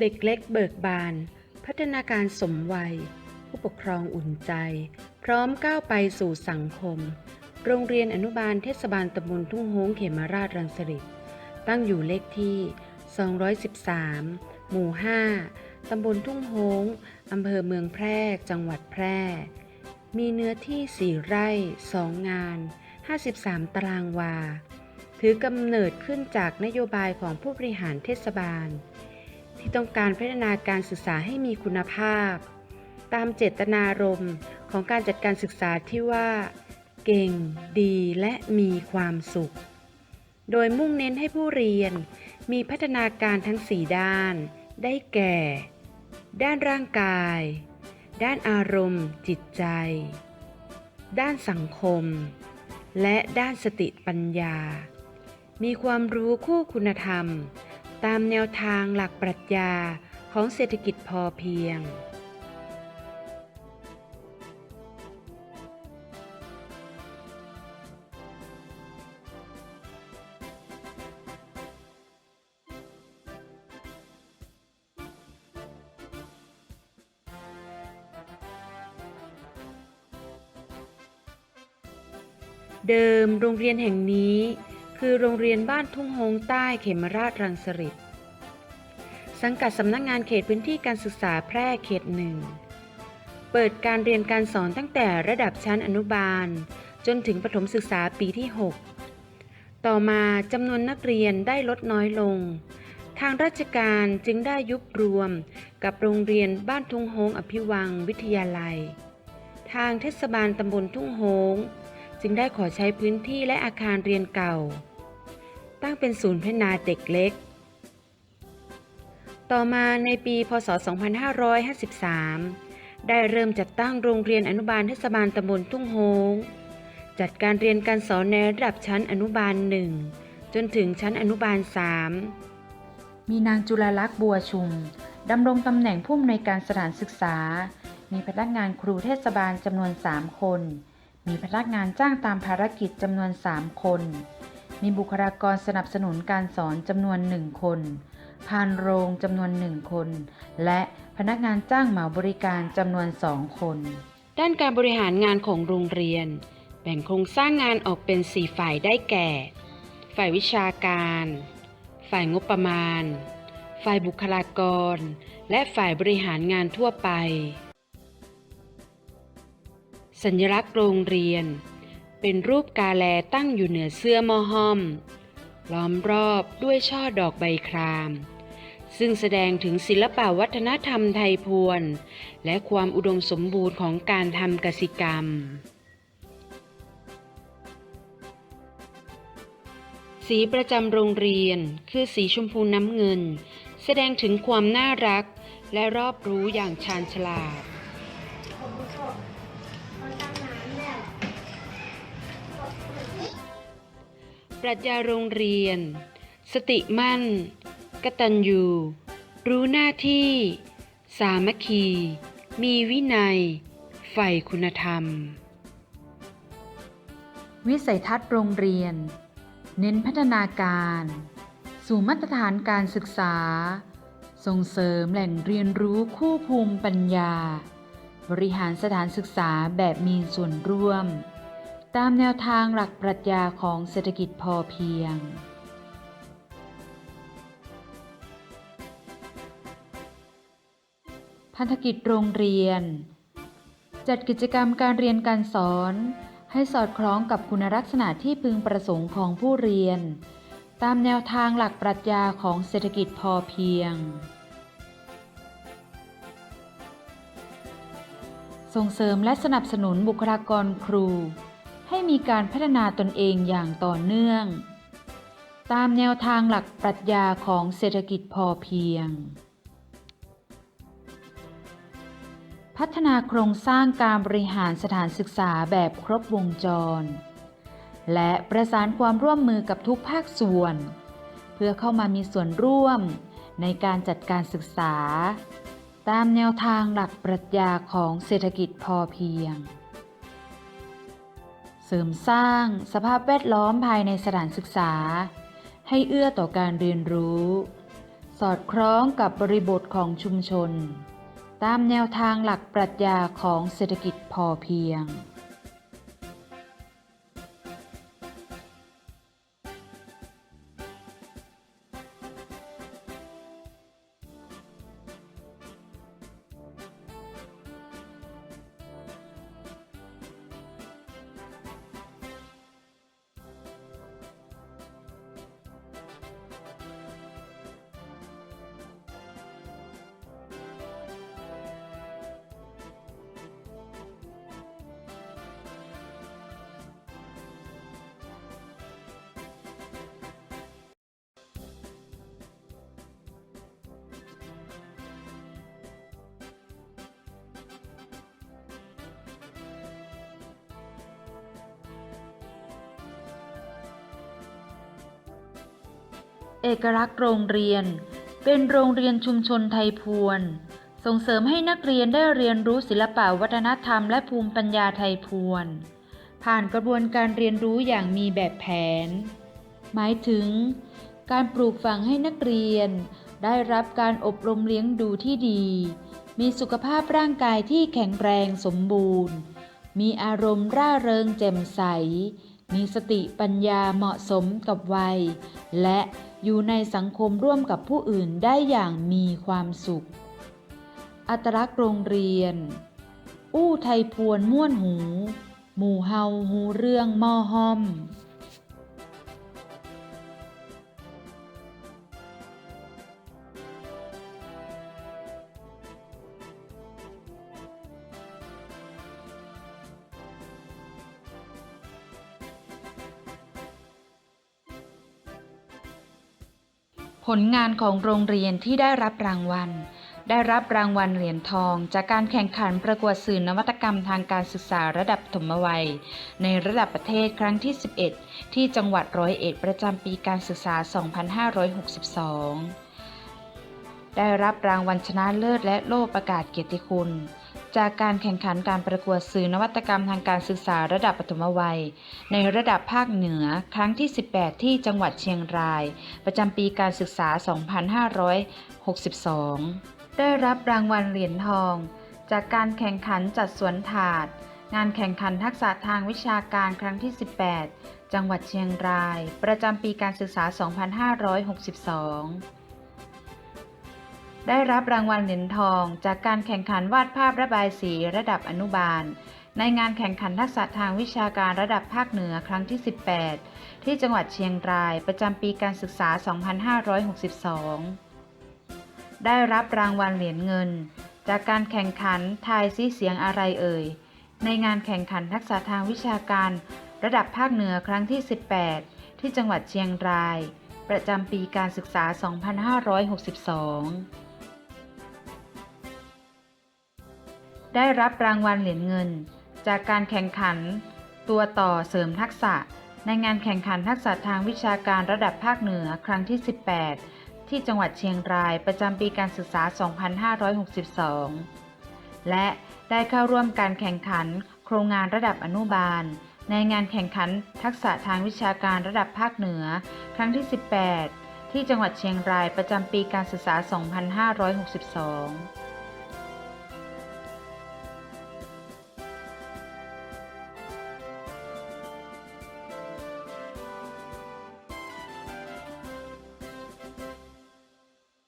เด็กเล็กเบิกบาน พัฒนาการสมวัย ผู้ปกครองอุ่นใจ พร้อมก้าวไปสู่สังคม โรงเรียนอนุบาลเทศบาลตำบลทุ่งโฮงเขมราชรังสฤษตั้งอยู่เลขที่ 213 หมู่ 5 ตำบลทุ่งโฮงอำเภอเมืองแพร่ จังหวัดแพร่ มีเนื้อที่ 4 ไร่ 2 งาน 53 ตารางวา ถือกำเนิดขึ้นจากนโยบายของผู้บริหารเทศบาล ที่ต้องการพัฒนาการศึกษาให้มีคุณภาพ ตามเจตนารมณ์ของการจัดการศึกษาที่ว่า เก่ง ดีและมีความสุข โดยมุ่งเน้นให้ผู้เรียนมีพัฒนาการทั้ง 4 ด้าน ได้แก่ ด้านร่างกาย ด้านอารมณ์ จิตใจ ด้านสังคม และด้านสติปัญญา มีความรู้คู่คุณธรรม ตามแนวทางหลักปรัชญาของเศรษฐกิจพอเพียง เดิมโรงเรียนแห่งนี้ คือโรงเรียนบ้านทุ่งโฮงใต้เขมราชรังสฤษสังกัดสำนักงานเขตพื้นที่การศึกษาแพร่เขตหนึ่ง เปิดการเรียนการสอนตั้งแต่ระดับชั้นอนุบาล จนถึงประถมศึกษาปีที่ 6 ต่อมาจำนวนนักเรียนได้ลดน้อยลง ทางราชการจึงได้ยุบรวมกับโรงเรียนบ้านทุ่งโฮงอภิวังวิทยาลัย ทางเทศบาลตำบลทุ่งโฮงจึงได้ขอใช้พื้นที่และอาคารเรียนเก่า ตั้งเป็นศูนย์พัฒนาเด็กเล็ก ต่อมาในปีพศ 2553 ได้เริ่มจัดตั้งโรงเรียนอนุบาลเทศบาลตำบลทุ่งโฮงจัดการเรียนการสอนในระดับชั้นอนุบาล 1 จนถึงชั้นอนุบาล 3 มีนางจุลลักษณ์บัวชุมดำรงตำแหน่งผู้อำนวยการสถานศึกษา มีพนักงานครูเทศบาลจำนวน 3 คน มีพนักงานจ้างตามภารกิจจำนวน 3 คน มีบุคลากรสนับสนุนการสอนจำนวน1คนพานโรงจำนวน1คน และพนักงานจ้างเหมาบริการจำนวน2คน ด้านการบริหารงานของโรงเรียน แบ่งโครงสร้างงานออกเป็น4ฝ่ายได้แก่ ฝ่ายวิชาการ ฝ่ายงบประมาณ ฝ่ายบุคลากร และฝ่ายบริหารงานทั่วไป สัญลักษณ์โรงเรียน เป็นรูปกาแลตั้งอยู่เหนือเสื้อมอห้อม ล้อมรอบด้วยช่อดอกใบคราม ซึ่งแสดงถึงศิลปวัฒนธรรมไทยพวน และความอุดมสมบูรณ์ของการทำกสิกรรม สีประจำโรงเรียนคือสีชมพูน้ำเงิน แสดงถึงความน่ารักและรอบรู้อย่างชาญฉลาด รัชญาโรงเรียน สติมั่น กตัญญู รู้หน้าที่ สามัคคี มีวินัย ใฝ่คุณธรรม วิสัยทัศน์โรงเรียน เน้นพัฒนาการ สู่มาตรฐานการศึกษา ส่งเสริมแหล่งเรียนรู้คู่ภูมิปัญญา บริหารสถานศึกษาแบบมีส่วนร่วม ตามแนวทางหลักปรัชญาของเศรษฐกิจพอเพียง พันธกิจโรงเรียน จัดกิจกรรมการเรียนการสอน ให้สอดคล้องกับคุณลักษณะที่พึงประสงค์ของผู้เรียน ตามแนวทางหลักปรัชญาของเศรษฐกิจพอเพียง ส่งเสริมและสนับสนุนบุคลากรครู ให้มีการพัฒนาตนเองอย่างต่อเนื่อง ตามแนวทางหลักปรัชญาของเศรษฐกิจพอเพียง พัฒนาโครงสร้างการบริหารสถานศึกษาแบบครบวงจร และประสานความร่วมมือกับทุกภาคส่วน เพื่อเข้ามามีส่วนร่วมในการจัดการศึกษา ตามแนวทางหลักปรัชญาของเศรษฐกิจพอเพียง เสริมสร้างสภาพแวดล้อมภายในสถานศึกษา ให้เอื้อต่อการเรียนรู้ สอดคล้องกับบริบทของชุมชน ตามแนวทางหลักปรัชญาของเศรษฐกิจพอเพียง เอกลักษณ์โรงเรียน เป็นโรงเรียนชุมชนไทยพวน ส่งเสริมให้นักเรียนได้เรียนรู้ศิลปะวัฒนธรรมและภูมิปัญญาไทยพวน ผ่านกระบวนการเรียนรู้อย่างมีแบบแผน หมายถึง การปลูกฝังให้นักเรียน ได้รับการอบรมเลี้ยงดูที่ดี มีสุขภาพร่างกายที่แข็งแรงสมบูรณ์ มีอารมณ์ร่าเริงแจ่มใส มีสติปัญญาเหมาะสมกับวัย และอยู่ในสังคมร่วมกับผู้อื่นได้อย่างมีความสุข อัตลักษณ์โรงเรียน อู้ไทยพวนม่วนหู หมู่เฮาหูเรื่องม่อห้อม ผลงานของโรงเรียนที่ได้รับรางวัล ได้รับรางวัลเหรียญทอง จากการแข่งขันประกวดสื่อนวัตกรรมทางการศึกษาระดับปฐมวัย ในระดับประเทศครั้งที่ 11 ที่จังหวัดร้อยเอ็ดประจำปีการศึกษา 2562 ได้รับรางวัลชนะเลิศและโล่ประกาศเกียรติคุณ จากการแข่งขันการประกวดสื่อนวัตกรรมทางการศึกษาระดับปฐมวัย ในระดับภาคเหนือครั้งที่ 18 ที่จังหวัดเชียงราย ประจำปีการศึกษา 2562 ได้รับรางวัลเหรียญทอง จากการแข่งขันจัดสวนถาด งานแข่งขันทักษะทางวิชาการครั้งที่ 18 จังหวัดเชียงราย ประจำปีการศึกษา 2562 ได้รับรางวัลเหรียญทอง จากการแข่งขันวาดภาพระบายสีระดับอนุบาล ในงานแข่งขันทักษะทางวิชาการระดับภาคเหนือครั้งที่ 18 ที่จังหวัดเชียงรายประจำปีการศึกษา 2562 ได้รับรางวัลเหรียญเงิน จากการแข่งขันทายซิเสียงอะไรเอ่ย ในงานแข่งขันทักษะทางวิชาการ ระดับภาคเหนือครั้งที่ 18 ที่จังหวัดเชียงราย ประจำปีการศึกษา 2562 ได้รับรางวัลเหรียญเงิน จากการแข่งขัน ตัวต่อเสริมทักษะ ในงานแข่งขันทักษะทางวิชาการระดับภาคเหนือครั้งที่ 18 ที่จังหวัดเชียงรายประจำปีการศึกษา 2562 และได้เข้าร่วมการแข่งขัน โครงงานระดับอนุบาล ในงานแข่งขันทักษะทางวิชาการระดับภาคเหนือ ครั้งที่ 18 ที่จังหวัดเชียงรายประจำปีการศึกษา 2562